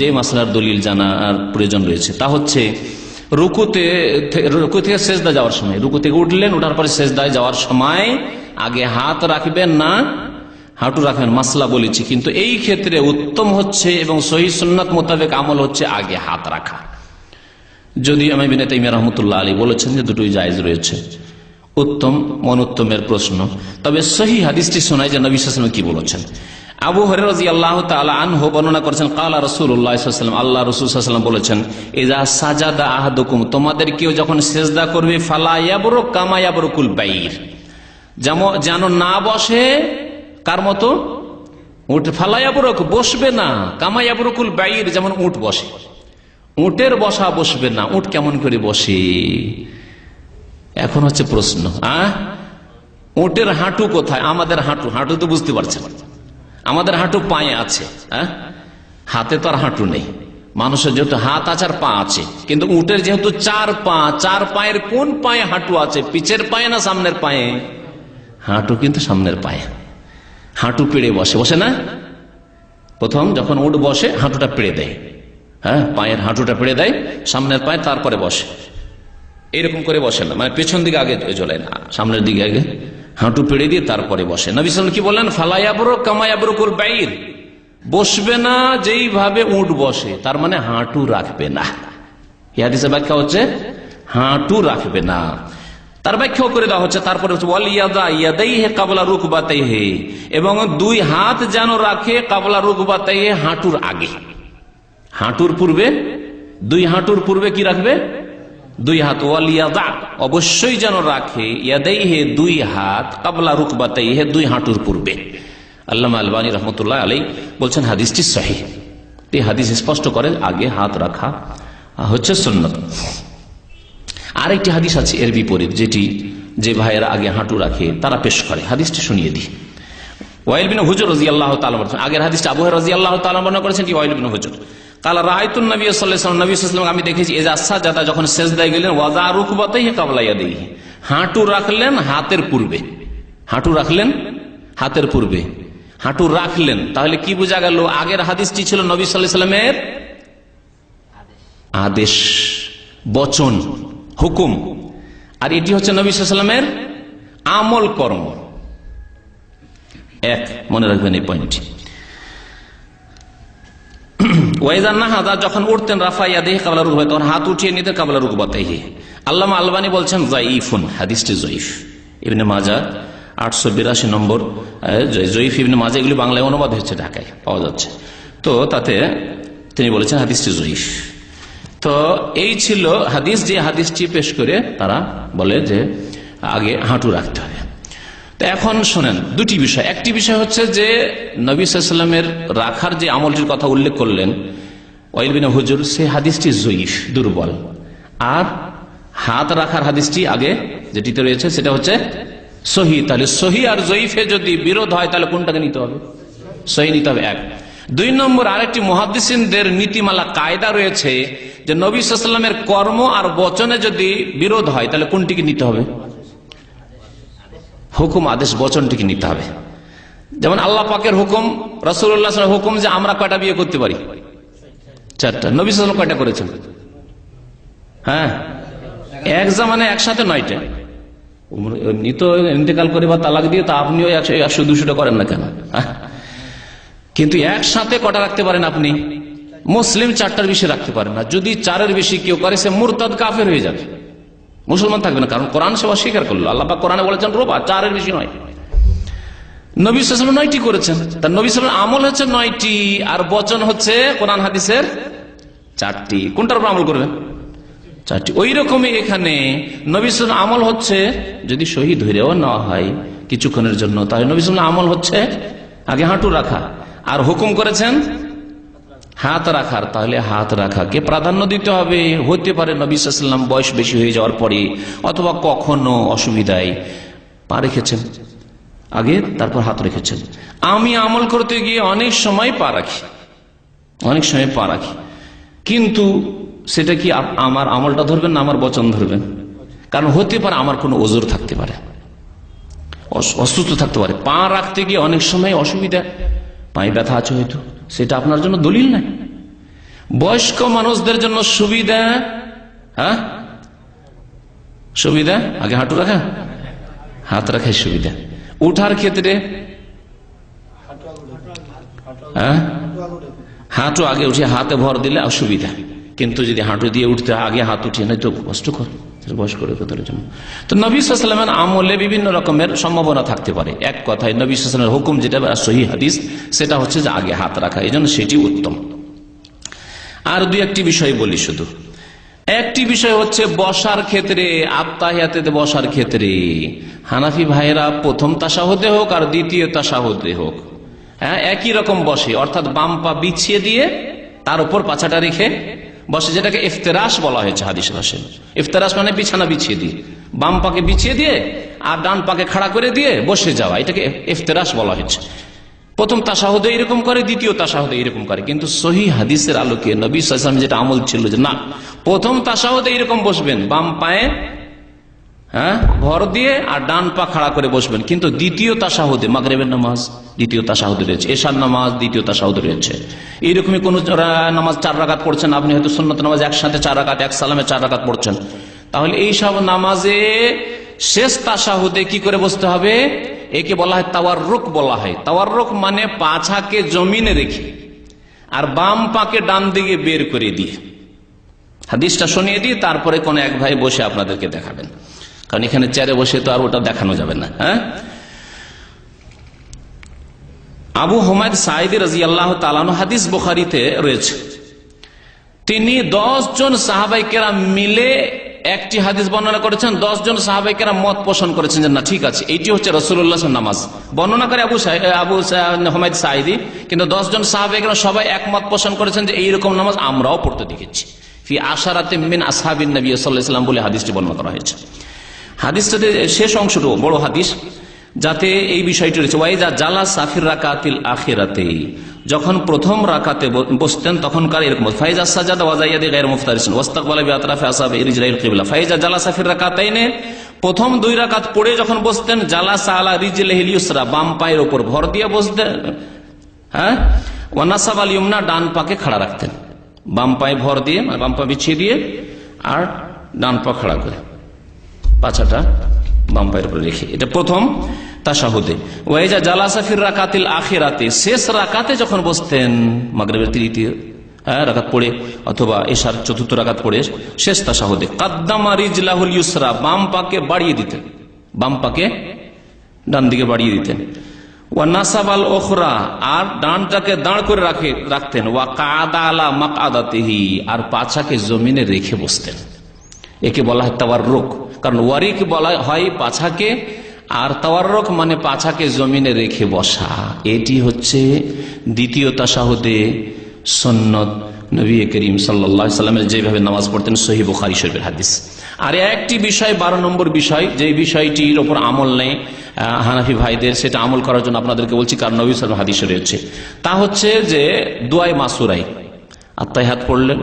যে মাসলার দলিল জানার প্রয়োজন রয়েছে, তা হচ্ছে রুকুতে রুকু থেকে সেজদা যাওয়ার সময়, রুকু থেকে উঠলেন, ওঠার পরে সেজদায় যাওয়ার সময় আগে হাত রাখবেন না, হাঁটু রাখবেন, মাসলা বলেছি, কিন্তু এই ক্ষেত্রে উত্তম হচ্ছে এবং সহি সুন্নাত মোতাবেক আমল হচ্ছে আগে হাত রাখা। যদি আমি বিনে তাইমিয়া রহমতুল্লাহ আলী বলেছেন যে দুটোই জায়েজ রয়েছে, উত্তম মনোত্তমের প্রশ্ন। তবে সহি হাদিসটি শোনায় যে নবী সালাম কি বলেছেন? আবু হরেরাজি আল্লাহ তালা আনহু বর্ণনা করেছেন, কালা রসুল্লাহাম আল্লাহ রসুলাম বলেছেন এজা সাজাদা আহাদুকুম তোমাদের কেউ যখন সেজদা করবে ফালাইয়াবরো কামায়াবরকুল বাইর যেন না বসে, কার মতো? উঠ ফালাইয়াবরক বসবে না কামায়াবরকুল বাইর, যেমন উঠ বসে। উটের বসা বসবে না উট কেমন করে বসে? এখন হচ্ছে প্রশ্ন, আহ? উটের হাঁটু কোথায়? আমাদের হাঁটু হাঁটু তো বুঝতে পারছেন। আমাদের হাঁটু পায়ে আছে হ্যাঁ? হাতে তো আর হাঁটু নেই। মানুষের যেহেতু হাত আছে আর পা আছে, কিন্তু উটের যেহেতু চার পা, চার পায়ের কোন পায়ে হাঁটু আছে? পিছের পায়ে না সামনের পায়ে? হাঁটু কিন্তু সামনের পায়ে। হাঁটু পেড়ে বসে বসে না? প্রথম যখন উঠ বসে, হাঁটুটা পেড়ে দেয় হ্যাঁ? পায়ের হাঁটুটা পেড়ে দেয়, সামনের পায়ে তারপরে বসে। এরকম করে বসে না মানে পেছন দিকে আগে চলে না, সামনের দিকে আগে। হাঁটু পেড়ে দিয়ে তারপরে বসে। নবী সালাম কি বললেন? ফালাইয়াবরো কামায়াবরকুল বাইর। বসবে না যেইভাবে উঠ বসে, তার মানে হাঁটু রাখবে না। ইহাদিসের ব্যাখ্যা হচ্ছে হাঁটু রাখবে না। তার ব্যাখ্যাও করে দেওয়া হচ্ছে, তারপরে ওয়াল ইয়াদা ইয়াদাই হে কাবলা এবং দুই হাত যেন রাখে কাবলা রুকবাতাই হে হাঁটুর আগে। হাঁটুর পূর্বে, দুই হাঁটুর পূর্বে কি রাখবে? দুই হাত ওয়ালিয়াদা অবশ্যই যেন রাখে ইয়াদাই হে দুই হাত কাবলা রুকবাতাই হে দুই হাঁটুর পূর্বে। আল্লামা আলবানী রহমতুল্লাহ আলাই বলছেন, হাদিসটি সহি। এই হাদিস স্পষ্ট করে, আগে হাত রাখা হচ্ছে সুন্নত। আরেকটি হাদিস আছে এর বিপরীত, যেটি যে ভাইয়েরা আগে হাঁটু রাখে, তারা পেশ করে। হাদিসটি শুনিয়ে দিই। ওয়াইল বিন হুজুর রাজি আল্লাহ তালা আগের হাদিসটা আবু রাজি আল্লাহ তালা বর্ণনা করেছেন ওয়াইল বিন হুজুর। কালা রায়তুন নবী সাল্লাম নবী সাল্লাম আমি দেখেছি, এজ আসা যাতা যখন শেষ দেয় গেলেন ওয়াজা রুকবাতেই কাবলাইয়া দিই হাঁটু রাখলেন হাতের পূর্বে। হাঁটু রাখলেন হাতের পূর্বে। হাঁটু রাখলেন। তাহলে কি বোঝা গেল, আগের হাদিসটি ছিল নবী সাল্লাহ সাল্লামের আদেশ, বচন, হুকুম। আর এটি হচ্ছে নবী সাল্লামের আমল কর্ম। এক, মনে রাখবেন এই পয়েন্টটি ওয়াইজান না হাজা যখন উঠতেন রাফাইয়া দেহে কাবলা রুক তখন হাত উঠিয়ে নিতে কাবলা রুক বাতাইহি। আল্লামা আলবানি বলছেন জয়ীফুন হাদিসটি জয়ীফ ইবনে মাজা, আটশো বিরাশি নম্বর জয়ীফ ইবনে মাজা, এগুলি বাংলায় অনুবাদ হচ্ছে ঢাকায়, পাওয়া যাচ্ছে। তো তাতে তিনি বলেছেন, হাদিসটি জয়ীফ তো এই ছিল হাদিস, যে হাদিসটি পেশ করে তারা বলে যে, আগে হাঁটু রাখতে হবে। তো এখন শোনেন, দুটি বিষয়। একটি বিষয় হচ্ছে যে নবী সাল্লামের রাখার যে আমলটির কথা উল্লেখ করলেন ওয়াইলবিন হুজুর, সে হাদিসটি জয়ীফ, দুর্বল। আর হাত রাখার হাদিসটি আগে যেটিতে রয়েছে, সেটা হচ্ছে সহি। তাহলে সহি আর জয়ীফে যদি বিরোধ হয়, তাহলে কোনটাকে নিতে হবে? সহি নিতে হবে, এক। দুই নম্বর, আরেকটি মহাদিসিনদের নীতিমালা, কায়দা রয়েছে যে নবী সাল্লামের কর্ম আর বচনে যদি বিরোধ হয়, তাহলে কোনটিকে নিতে হবে? হুকুম, আদেশ, বচনটিকে নিতে হবে। যেমন আল্লাহ পাকের হুকুম রসুল্লাহ হুকুম যে আমরা কয়টা বিয়ে করতে পারি? চারটা। নবী সাল কয়টা করেছেন? হ্যাঁ? এক জামানে একসাথে নয়টা। ইন্তেকাল তালাক দিয়ে তা একশো, দুশোটা করেন না কেন? হ্যাঁ? কিন্তু একসাথে কটা রাখতে পারেন আপনি? মুসলিম চারটার বেশি রাখতে পারেন না। যদি চারের বেশি কেউ করে, সে মুরতাদ কাফের হয়ে যাবে। মুসলমান থাকবে না, কারণ কোরআন সেবা স্বীকার করল। আল্লাহ কোরআনে বলেছেন, রোবা, চারের বেশি নয়। নবী সাল্লাম নয়টি করেছেন। তার নবী সাল্লাম আমল হচ্ছে নয়টি, আর বচন হচ্ছে কোরআন হাদিসের চারটি। কোনটার উপর আমল করবেন? চারটি। ওই রকমই এখানে নবী আমল হচ্ছে, যদি শহীদ হইলেও নেওয়া হয় কিছুক্ষণের জন্য, তাহলে নবী সাল্লাম আমল হচ্ছে আগে হাঁটু রাখা। আর হুকুম করেছেন হাত রাখার, তাহলে হাত রাখাকে প্রাধান্য দিতে হবে। হতে পারে নবী সাল্লাম বয়স বেশি হয়ে যাওয়ার পরে অথবা কখনো অসুবিধায় পা রেখেছেন। আগে তারপর হাত রেখেছেন। আমি আমল করতে গিয়ে অনেক সময় পা রাখি। অনেক সময় পা রাখি। কিন্তু সেটা কি আমার আমলটা ধরবেন না আমার বচন ধরবেন? কারণ হতে পারে আমার কোনো ওজোর থাকতে পারে। অসুস্থ থাকতে পারে। পা রাখতে গিয়ে অনেক সময় অসুবিধা। পায়ে ব্যথা আছে হয়তো। সেটা আপনার জন্য দলিল নাই। বয়স্ক মানুষদের জন্য সুবিধা হ্যাঁ? সুবিধা? আগে হাঁটু রাখা। হাত রাখাই সুবিধা। উঠার ক্ষেত্রে হ্যাঁ? হাঁটু আগে উঠে হাতে ভর দিলে অসুবিধা। কিন্তু যদি হাঁটু দিয়ে উঠতে আগে হাত উঠিয়ে নাই তো কষ্টকর বয়স্ক লোকেদের জন্য। তো নবী সাল্লামের আমলে বিভিন্ন রকমের সম্ভাবনা থাকতে পারে। এক কথায় নবী সাল্লামের হুকুম যেটা সহি হাদিস, সেটা হচ্ছে যে আগে হাত রাখা, এই জন্য সেটি উত্তম। আর দুই একটি বিষয় বলি শুধু। একটি বিষয় হচ্ছে বসার ক্ষেত্রে, আত্মাহিয়াতে বসার ক্ষেত্রে, হানাফি ভাইরা প্রথম তাসাহতে হোক আর দ্বিতীয় তাসাহতে হোক হ্যাঁ একই রকম বসে, অর্থাৎ বাম পা বিছিয়ে দিয়ে তার উপর পাছাটা রেখে বসে যেটাকে ইফতেরাস বলা হয়েছে, হাদিস ভাষে ইফতেরাস মানে বিছানা বিছিয়ে দিয়ে। বাম পাকে বিছিয়ে দিয়ে আর ডান পাকে খাড়া করে দিয়ে বসে যাওয়া, এটাকে ইফতেরাস বলা হয়েছে। প্রথম তাসাহদে এরকম করে, দ্বিতীয় তাসাহদে এরকম করে। কিন্তু সহি হাদিসের আলোকে নবী সালাম যেটা আমল ছিল যে না, প্রথম তাসাহদে এরকম বসবেন, বাম পায়ে হ্যাঁ? ভর দিয়ে আর ডান পা খাড়া করে বসবেন। কিন্তু দ্বিতীয় তাসাহুদে, মাগরেবের নামাজ, দ্বিতীয় তাসাহুদে রয়েছে। এশার নামাজ, দ্বিতীয় তাসাহুদে রয়েছে। এইরকমই কোন নামাজ চার রাকাত পড়ছেন, আপনি হয়তো সুন্নত নামাজ একসাথে চার রাকাত, এক সালামে চার রাকাত পড়ছেন। তাহলে এই সব নামাজে শেষ তাসাহুদে কি করে বসতে হবে? একে বলা হয় তাওয়ার রুক বলা হয়। তাওয়ার রুক মানে পাছাকে জমিনে রেখে আর বাম পাকে ডান দিকে বের করে দিয়ে। হাদিসটা শুনিয়ে দিয়ে তারপরে কোন এক ভাই বসে আপনাদেরকে দেখাবেন। কারণ এখানে চেয়ারে বসে তো আর ওটা দেখানো যাবে না হ্যাঁ? আবু হোমায়দ সাইদি রাজি আল্লাহ তালানো হাদিস বোখারিতে রয়েছে। তিনি দশ জন সাহাবাইকেরা মিলে একটি হাদিস বর্ণনা করেছেন, দশ জন সাহাবাইকেরা মত পোষণ করেছেন যে না, ঠিক আছে, এটি হচ্ছে রসুল্লাহ নামাজ। বর্ণনা করে আবু আবু হোমায়দ সাইদি কিন্তু দশ জন সাহাবাইকেরা সবাই একমত পোষণ করেছেন যে এইরকম নামাজ আমরাও পড়তে দেখেছি। ফি আশারাতে মিন আসহাবিন নবী সাল্লাহ বলে হাদিসটি বর্ণনা করা হয়েছে। হাদিসটাতে শেষ অংশটু বড় হাদিস, যাতে এই বিষয়টি রয়েছে। ওয়াইজা জালা সাফির রাকাতিল আখিরাতে। যখন প্রথম রাকাতে বসতেন, তখনকার এরকম ফাইজা সাজাদ ওয়াজাইয়াদি গায়ের মুফতারিসন ওয়াস্তাকবালা বিআতরাফে আসাবে ইরজরাইল কিবলা। ফাইজা জালা সাফির রাকাতাইনে, প্রথম দুই রাকাত পড়ে যখন বসতেন, জালা সালা রিজলিহিল ইউসরা, বাম পায়ের উপর ভর দিয়ে বসতেন হ্যাঁ? ওয়ানাসাব আল ইউমনা, ডান পাকে খাড়া রাখতেন। বাম পায়ে ভর দিয়ে, বাম পা বিছিয়ে দিয়ে, আর ডান পা খাড়া করে। পাছাটা বাম পায়ের উপরে রেখে। এটা প্রথম তাসাহুদে। ওয়াইজা জালাসাফির রাকাতিল আখিরাতে। শেষ রাকাতে যখন বসতেন, মাগরেবের তৃতীয় হ্যাঁ পড়ে, অথবা এশার চতুর্থ পড়ে, শেষ বাড়িয়ে দিতেন। বাম পাকে বাড়িয়ে দিতেন। ওখরা আর দাঁড় করে রাখে, রাখতেন। ওয়া কাদা আর পাছাকে জমিনে রেখে বসতেন। একে বলা হয় তাওয়ার রোগ কারণ ওয়ারিক বলা হয় পাছাকে, আর তাওয়ার রোগ মানে পাছাকে জমিনে রেখে বসা। এটি হচ্ছে দ্বিতীয় তাসাহুদে সন্নত নবী করিম সাল্লা সাল্লামের যেভাবে নামাজ পড়তেন, সহি বুখারি শরীফের হাদিস। আর একটি বিষয়, বারো নম্বর বিষয়, যে বিষয়টির ওপর আমল নেই হানাফি ভাইদের, সেটা আমল করার জন্য আপনাদেরকে বলছি, কারণ নবী সাল্লাম হাদিসে রয়েছে। তা হচ্ছে যে দুয়াই মাসুরাই আত্মাই হাত পড়লেন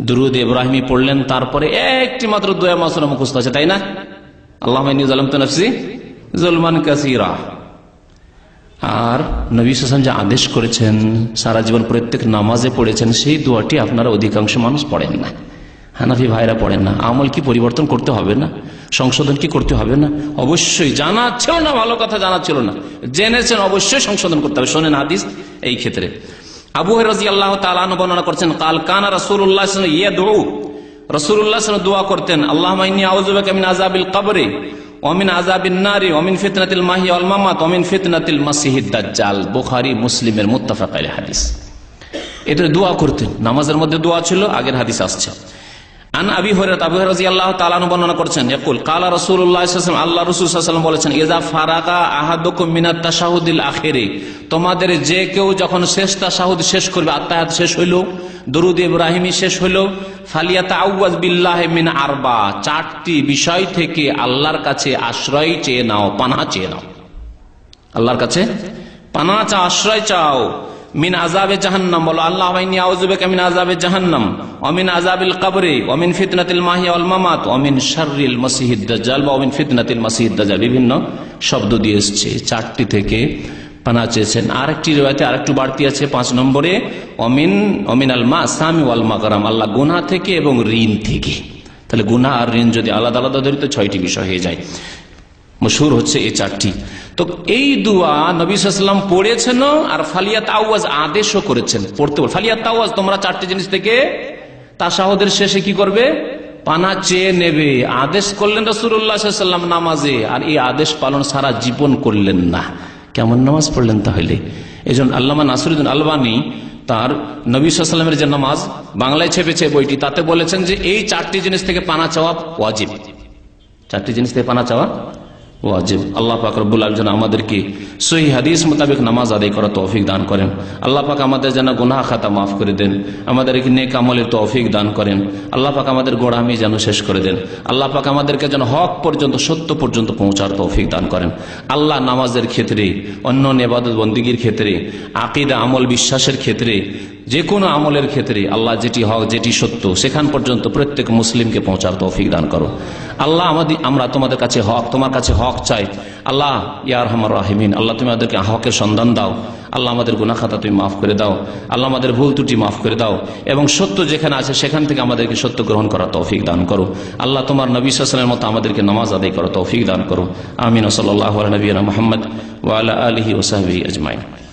দুরুদ ইব্রাহিমী পড়লেন, তারপরে একটি মাত্র দোয়া মাসুরা মুখস্থ আছে, তাই না? আল্লাহ আলম তো নফসি জুলমান কাসিরা। আর নবী হাসান যে আদেশ করেছেন, সারা জীবন প্রত্যেক নামাজে পড়েছেন, সেই দোয়াটি আপনারা অধিকাংশ মানুষ পড়েন না। হানাফি ভাইরা পড়েন না। আমল কি পরিবর্তন করতে হবে না? সংশোধন কি করতে হবে না? অবশ্যই জানা ছিল না, ভালো কথা জানা ছিল না। জেনেছেন, অবশ্যই সংশোধন করতে হবে। শোনেন হাদিস এই ক্ষেত্রে। আবু রাজি আল্লাহ তালান বর্ণনা করছেন, কাল কানা রসুল্লাহ ইয়ে দৌ রসুল্লাহ দোয়া করতেন আল্লাহ আউজুবামিন আজাবিল কবরে অমিন আজাবিন নারী অমিন ফিতনাতিল মাহি অলমামাত অমিন ফিতনাতিল মাসিহিদ দাজ্জাল। বুখারি, মুসলিমের মুত্তাফাক আলী হাদিস। এটা দোয়া করতেন। নামাজের মধ্যে দোয়া ছিল, আগের হাদিস আসছে। বর্ণনা ইয়াকুল, কালা আল্লাহ বলেছেন ফারাকা মিনাত তোমাদের যে কেউ যখন শেষ তাশাহুদ শেষ করবে, আত্মায়াত শেষ হইল, দরুদ ইব্রাহিমী শেষ হইল ফালিয়াতা আউয়াজ বিল্লাহ মিন আরবা, চারটি বিষয় থেকে আল্লাহর কাছে আশ্রয় চেয়ে নাও, পানা চেয়ে নাও। আল্লাহর কাছে পানা চা আশ্রয় চাও। মিন আজাবে জাহান্নাম, বলো, আল্লাহ আইনি আউজুবেক মিন আজাবে জাহান্নাম। অমিন আজাবিল কবরে অমিন ফিতনাতিল মাহিয়া অল মামাত অমিন শাররিল মাসিহিদ দাজ্জাল, বা অমিন ফিতনাতিল মাসিহিদ দাজ্জাল। বিভিন্ন শব্দ দিয়ে এসছে। চারটি থেকে পানা চেয়েছেন। আরেকটি রেওয়ায়তে আরেকটু বাড়তি আছে পাঁচ নম্বরে অমিন অমিন আল মা সামি ওয়াল মাকারাম আল্লাহ গুনা থেকে এবং ঋণ থেকে। তাহলে গুনা আর ঋণ যদি আলাদা আলাদা ধরি, তো ছয়টি বিষয় হয়ে যায়। মশুর হচ্ছে এই চারটি। তো এই দুয়া নবী সাল্লাম পড়েছেন আর ফালিয়াত আওয়াজ আদেশও করেছেন। পড়তে ফালিয়াত আওয়াজ তোমরা চারটি জিনিস থেকে তাসাহদের শেষে কি করবে? পানা চেয়ে নেবে। আদেশ করলেন রসুল্লাহাম নামাজে। আর এই আদেশ পালন সারা জীবন করলেন না। কেমন নামাজ পড়লেন তাহলে? এই জন্য আল্লামা নাসরুদ্দিন আলবানী তার নবী সাল্লামের যে নামাজ বাংলায় ছেপেছে বইটি, তাতে বলেছেন যে এই চারটি জিনিস থেকে পানা চাওয়া ওয়াজিব। চারটি জিনিস থেকে পানা চাওয়া ওয়াজিব। আল্লাহ পাক রব্বুল আলম যেন আমাদেরকে সহি হাদিস মোতাবেক নামাজ আদায় করা তৌফিক দান করেন। আল্লাহ পাক আমাদের যেন গুনাহ খাতা মাফ করে দেন, আমাদেরকে নেক আমলের তৌফিক দান করেন। আল্লাহ পাক আমাদের গোড়ামি যেন শেষ করে দেন। আল্লাহ পাক আমাদেরকে যেন হক পর্যন্ত, সত্য পর্যন্ত পৌঁছার তৌফিক দান করেন। আল্লাহ নামাজের ক্ষেত্রে অন্য নেবাদত বন্দিগির ক্ষেত্রে, আকিদা, আমল বিশ্বাসের ক্ষেত্রে যে কোনো আমলের ক্ষেত্রে আল্লাহ যেটি হক, যেটি সত্য, সেখান পর্যন্ত প্রত্যেক মুসলিমকে পৌঁছার তৌফিক দান করো আল্লাহ আমাদের আমরা তোমাদের কাছে হক, তোমার কাছে হক চাই। আল্লাহ ইয়ার হামার রাহিমিন, আল্লাহ তুমি আমাদেরকে হকের সন্ধান দাও। আল্লাহ আমাদের গুনাখাতা তুমি মাফ করে দাও। আল্লাহ আমাদের ভুল ত্রুটি মাফ করে দাও। এবং সত্য যেখানে আছে সেখান থেকে আমাদেরকে সত্য গ্রহণ করা তৌফিক দান করো। আল্লাহ তোমার নবী সাসনের মতো আমাদেরকে নামাজ আদায় করা তৌফিক দান করো। আমিন। সাল্লাহ নবীনা মোহাম্মদ ওয়ালা আলহি ওসাহবি আজমাইন।